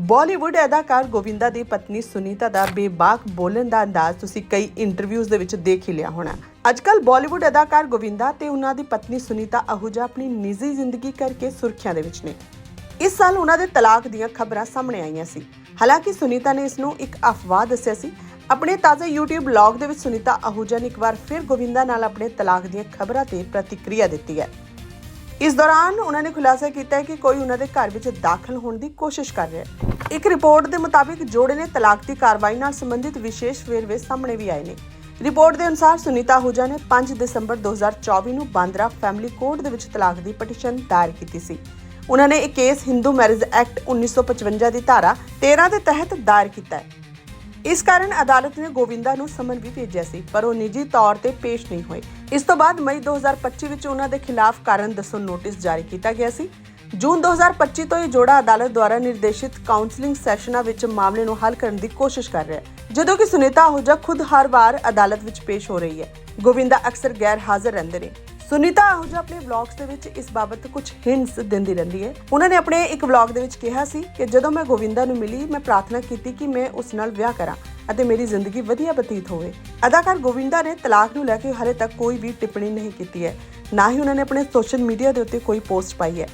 ਬਾਲੀਵੁੱਡ ਅਦਾਕਾਰ ਗੋਵਿੰਦਾ ਦੀ ਪਤਨੀ ਸੁਨੀਤਾ ਦਾ ਬੇਬਾਕ ਬੋਲਣ ਦਾ ਅੰਦਾਜ਼ ਤੁਸੀਂ ਕਈ ਇੰਟਰਵਿਊਜ਼ ਦੇ ਵਿੱਚ ਦੇਖ ਹੀ ਲਿਆ ਹੋਣਾ। ਅੱਜਕੱਲ ਬਾਲੀਵੁੱਡ ਅਦਾਕਾਰ ਗੋਵਿੰਦਾ ਤੇ ਉਹਨਾਂ ਦੀ ਪਤਨੀ ਸੁਨੀਤਾ ਅਹੂਜਾ ਆਪਣੀ ਨਿੱਜੀ ਜ਼ਿੰਦਗੀ ਕਰਕੇ ਸੁਰਖੀਆਂ ਦੇ ਵਿੱਚ ਨੇ। ਇਸ ਸਾਲ ਉਹਨਾਂ ਦੇ ਤਲਾਕ ਦੀਆਂ ਖਬਰਾਂ ਸਾਹਮਣੇ ਆਈਆਂ ਸੀ। ਹਾਲਾਂਕਿ ਸੁਨੀਤਾ ਨੇ ਇਸ ਨੂੰ ਇੱਕ ਅਫਵਾਹ ਦੱਸਿਆ ਸੀ। ਆਪਣੇ ਤਾਜ਼ਾ YouTube ਬਲੌਗ ਦੇ ਵਿੱਚ ਸੁਨੀਤਾ ਅਹੂਜਾ ਨੇ ਇੱਕ ਵਾਰ ਫਿਰ ਗੋਵਿੰਦਾ ਨਾਲ ਆਪਣੇ ਤਲਾਕ ਦੀਆਂ ਖਬਰਾਂ ਤੇ ਪ੍ਰਤੀਕਿਰਿਆ ਦਿੱਤੀ ਹੈ। ਇਸ ਦੌਰਾਨ ਉਹਨਾਂ ਨੇ ਖੁਲਾਸਾ ਕੀਤਾ ਹੈ ਕਿ ਕੋਈ ਉਹਨਾਂ ਦੇ ਘਰ ਵਿੱਚ ਦਾਖਲ ਹੋਣ ਦੀ ਕੋਸ਼ਿਸ਼ ਕਰ ਰਿਹਾ ਹੈ। ਇੱਕ ਰਿਪੋਰਟ ਦੇ ਮੁਤਾਬਿਕ ਜੋੜੇ ਨੇ ਤਲਾਕ ਦੀ ਕਾਰਵਾਈ ਨਾਲ ਸੰਬੰਧਿਤ ਵਿਸ਼ੇਸ਼ ਵੇਰਵੇ ਸਾਹਮਣੇ ਵੀ ਆਏ ਨੇ। ਰਿਪੋਰਟ ਦੇ ਅਨੁਸਾਰ ਸੁਨੀਤਾ ਹੁਜਾ ਨੇ 5 ਦਸੰਬਰ 2024 ਨੂੰ ਬਾਂਦਰਾ ਫੈਮਿਲੀ ਕੋਰਟ ਦੇ ਵਿੱਚ ਤਲਾਕ ਦੀ ਪਟੀਸ਼ਨ ਦਾਇਰ ਕੀਤੀ ਸੀ। ਉਹਨਾਂ ਨੇ ਇਹ ਕੇਸ ਹਿੰਦੂ ਮੈਰਿਜ ਐਕਟ 1955 ਦੀ ਧਾਰਾ 13 ਦੇ ਤਹਿਤ ਦਾਇਰ ਕੀਤਾ ਹੈ। ਇਸ ਕਾਰਨ ਅਦਾਲਤ ਨੇ ਗੋਵਿੰਦਾ ਨੂੰ ਸਮਨ ਵੀ ਭੇਜਿਆ ਸੀ, ਪਰ ਉਹ ਨਿੱਜੀ ਤੌਰ ਤੇ ਪੇਸ਼ ਨਹੀਂ ਹੋਏ। ਇਸ ਤੋਂ ਬਾਅਦ ਮਈ 2025 ਵਿੱਚ ਉਹਨਾਂ ਦੇ ਖਿਲਾਫ ਕਾਰਨ ਦੱਸੋ ਨੋਟਿਸ ਜਾਰੀ ਕੀਤਾ ਗਿਆ ਸੀ। ਜੂਨ 2025 ਤੋਂ ਇਹ ਜੋੜਾ ਅਦਾਲਤ ਦੁਆਰਾ ਨਿਰਦੇਸ਼ਿਤ ਕਾਉਂਸਲਿੰਗ ਸੈਸ਼ਨਾਂ ਵਿੱਚ ਮਾਮਲੇ ਨੂੰ ਹੱਲ ਕਰਨ ਦੀ ਕੋਸ਼ਿਸ਼ ਕਰ ਰਿਹਾ ਹੈ। ਜਦੋਂ ਕਿ ਸੁਨੀਤਾ ਆਹੂਜਾ ਖੁਦ ਹਰ ਵਾਰ ਅਦਾਲਤ ਵਿੱਚ ਪੇਸ਼ ਹੋ ਰਹੀ ਹੈ। ਗੋਵਿੰਦਾ ਅਕਸਰ ਗੈਰ ਹਾਜ਼ਰ ਰਹਿੰਦੇ ਨੇ। ਸੁਨੀਤਾ ਆਹੂਜਾ ਆਪਣੇ ਵਲੌਗਸ ਦੇ ਵਿੱਚ ਇਸ ਬਾਬਤ ਕੁਝ ਹਿੰਟਸ ਦਿੰਦੀ ਰਹਿੰਦੀ ਹੈ। ਉਹਨਾਂ ਨੇ ਆਪਣੇ ਇੱਕ ਵਲੌਗ ਦੇ ਵਿੱਚ ਕਿਹਾ ਸੀ ਕਿ ਜਦੋਂ ਮੈਂ ਗੋਵਿੰਦਾ ਨੂੰ ਮਿਲੀ, ਮੈਂ ਪ੍ਰਾਰਥਨਾ ਕੀਤੀ ਕਿ ਮੈਂ ਉਸ ਨਾਲ ਵਿਆਹ ਕਰਾਂ ਅਤੇ ਮੇਰੀ ਜ਼ਿੰਦਗੀ ਵਧੀਆ ਬਤੀਤ ਹੋਵੇ। ਅਦਾਕਾਰ ਗੋਵਿੰਦਾ ਨੇ ਤਲਾਕ ਨੂੰ ਲੈ ਕੇ ਹਾਲੇ ਤੱਕ ਕੋਈ ਵੀ ਟਿੱਪਣੀ ਨਹੀਂ ਕੀਤੀ ਹੈ। ਨਾ ਹੀ ਉਹਨਾਂ ਨੇ ਆਪਣੇ ਸੋਸ਼ਲ ਮੀਡੀਆ ਦੇ ਉੱਤੇ ਕੋਈ ਪੋਸਟ ਪਾਈ ਹੈ।